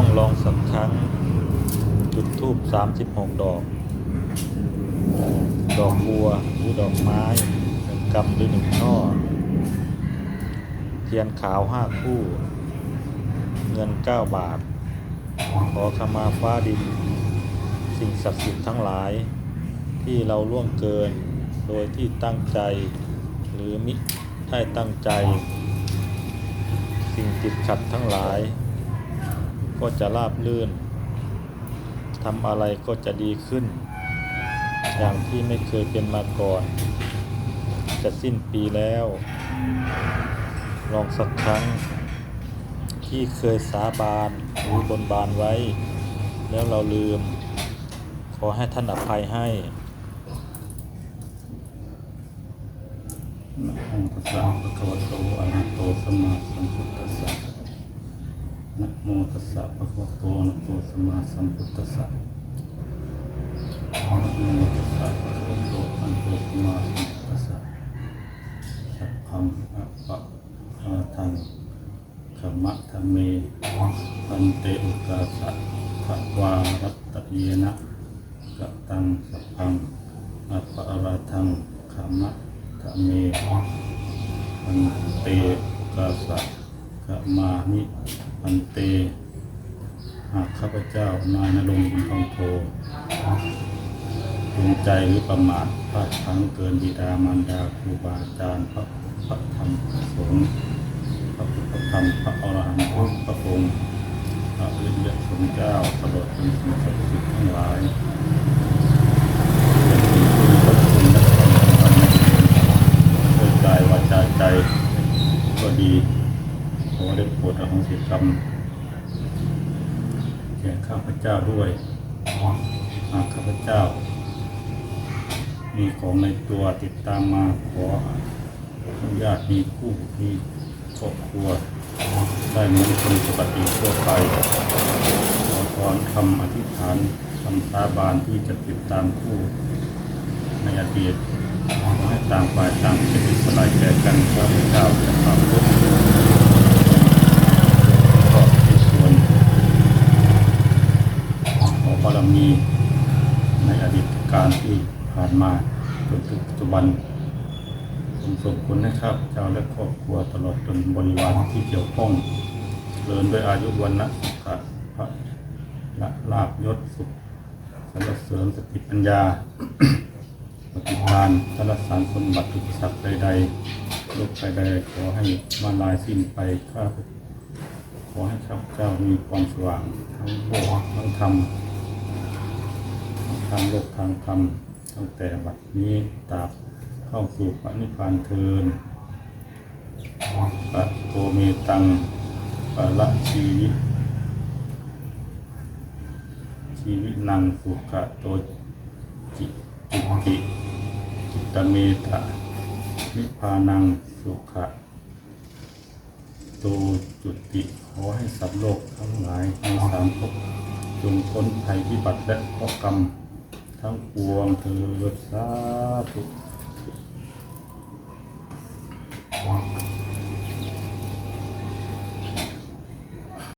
ต้องลองสักครั้ง จุดทูบสามสิบหกดอก ดอกบัวหรือดอกไม้หนึ่งกำหรือหนึ่งช่อ เทียนขาวห้าคู่ เงินเก้าบาท ขอขมาฟ้าดิน สิ่งศักดิ์สิทธิ์ทั้งหลาย ที่เราล่วงเกินโดยที่ตั้งใจ หรือมิได้ตั้งใจ สิ่งติดขัดทั้งหลาย ก็จะราบลื่นทำอะไรก็จะดีขึ้น อย่างที่ไม่เคยเป็นมาก่อน จะสิ้นปีแล้ว ลองสักครั้ง ที่เคยสาบานหรือบนบานไว้ แล้วเราลืม ขอให้ท่านอภัยให้นะโมตัสสะภะคะวะโตอะระหะโตสัมมาสัมพุทธัสสะ นะโมตัสสะภะคะวะโตอะระหะโตสัมมาสัมพุทธัสสะนะโมตัสสะภะคะวะโตอะระหะโตสัมมาสัมพุทธัสสะสัพพังอะปะอะทังขมะทะเมปันเตอุกาสะภะวารัตตะเยนะกะตังสัพพังอะปะอะระทังขมะทะเมปันเตอุกาสะ กมานิปันเต หากข้าพเจ้านายนรงค์บุญทองโทดวงใจหรือประมาทพลาดพลั้งเกินบิดามารดาครูบาอาจารย์พระพระธรรมพระสงฆ์พระพุทธธรรมพระอรหันต์พระองค์พระอริยสงฆ์เจ้าตลอดจนสิ่งศักดิ์สิทธิ์ทั้งหลายเป็นสิ่งที่พระคุณและความสำคัญในชีวิตด้วยกายวาจาใจก็ดีขอได้ โปรดอโหสิกรรมแก่ข้าพเจ้าด้วยหากข้าพเจ้า มีของในตัวติดตามมาขออนุญาตมีคู่มีครอบครัว ได้เหมือนคนปกติทั่วไปขอถอนคำอธิษฐานคำสาบานที่จะติดตามคู่ในอดีตให้ต่างฝ่ายต่างเป็นอิสระแก่กันข้าพเจ้าและพระพุทธก็มีส่วนขอบารมีในอดีต การที่ผ่านมาจนถึงปัจจุบันผมส่งผลให้ข้าพเจ้าและครอบครัวตลอดจนบริวารที่เกี่ยวข้องเลินด้วยอายุวันนะสุขะพระละลาบยศสุขสรรเสริญสติปัญญา ปฏิทานสารสารสมบัติทุกสัตว์ใดๆโลกใดๆขอให้มาลายสิ้นไปข้าขอให้ข้าพเจ้ามีความสว่างทั้งโลกทั้งธรรมางโลกทางธรรมตั้งแต่บัดนี้ตราบเข้าสู่พระนิพพานเทินปัตโตเมตังปะละชีวิตชีวิตนังสุขะโตจิจิติจิตเมตะนิพพานังสุขะโตจุติขอให้สัตว์โลกทั้งหลายในสามภพจงพ้นภัยพิบัติและข้อกรรม ทั้งปวงเถิดสาธุ